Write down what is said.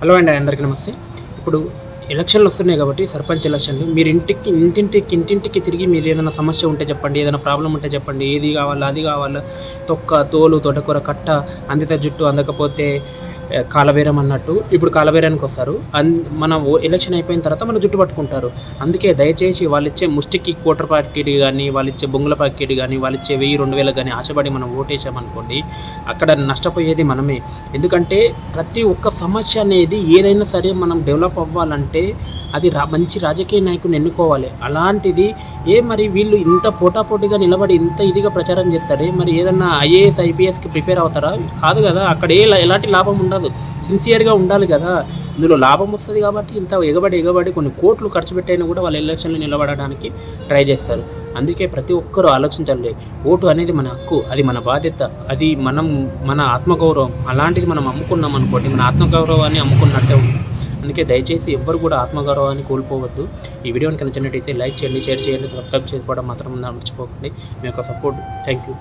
Hello అండి అందరికీ నమస్తే. ఇప్పుడు ఎలక్షన్లు వస్తున్నాయి కాబట్టి సర్పంచ్ ఎలక్షన్లు. మీరు ఇంటికి ఇంటింటికి ఇంటింటికి తిరిగి మీరు ఏదైనా సమస్య ఉంటే చెప్పండి ఏదైనా ప్రాబ్లం ఉంటే చెప్పండి. ఏది కావాలో అది కావాలా తొక్క తోలు తొడకూర కట్ట అందిత జుట్టు అందకపోతే కాలబేరం అన్నట్టు ఇప్పుడు కాలబేరానికి వస్తారు. అన్ మన ఓ- ఎలక్షన్ అయిపోయిన తర్వాత మన జుట్టు పట్టుకుంటారు. అందుకే దయచేసి వాళ్ళు ఇచ్చే ముష్టికి కోటర్ ప్యాకెట్ కానీ వాళ్ళు ఇచ్చే బొంగుల ప్యాకెట్ కానీ వాళ్ళు ఇచ్చే వెయ్యి రెండు వేలు కానీ ఆశపడి మనం ఓటేసామనుకోండి అక్కడ నష్టపోయేది మనమే. ఎందుకంటే ప్రతి ఒక్క సమస్య అనేది ఏదైనా సరే మనం డెవలప్ అవ్వాలంటే అది రా మంచి రాజకీయ నాయకుని ఎన్నుకోవాలి. అలాంటిది ఏ మరి వీళ్ళు ఇంత పోటాపోటీగా నిలబడి ఇంత ఇదిగా ప్రచారం చేస్తారే? మరి ఏదన్నా ఐఏఎస్ ఐపీఎస్కి ప్రిపేర్ అవుతారా? కాదు కదా అక్కడ ఏ ఎలాంటి లాభం ఉండదు. సిన్సియర్గా ఉండాలి కదా. ఇందులో లాభం వస్తుంది కాబట్టి ఇంత ఎగబడి ఎగబడి కొన్ని కోట్లు ఖర్చు పెట్టైనా కూడా వాళ్ళు ఎలక్షన్లు నిలబడడానికి ట్రై చేస్తారు. అందుకే ప్రతి ఒక్కరూ ఆలోచించాలి ఓటు అనేది మన హక్కు అది మన బాధ్యత అది మనం మన ఆత్మగౌరవం. అలాంటిది మనం అమ్ముకున్నాం అనుకోండి మన ఆత్మగౌరవాన్ని అమ్ముకున్నట్టే ఉంది అందుకే దయచేసి ఎవ్వరు కూడా ఆత్మగౌరవాన్ని కోల్పోవద్దు. ఈ వీడియోని కనుక నచ్చినట్టయితే లైక్ చేయండి షేర్ చేయండి సబ్స్క్రైబ్ చేసుకోవడం మాత్రం మర్చిపోకండి. మీ యొక్క సపోర్ట్. Thank you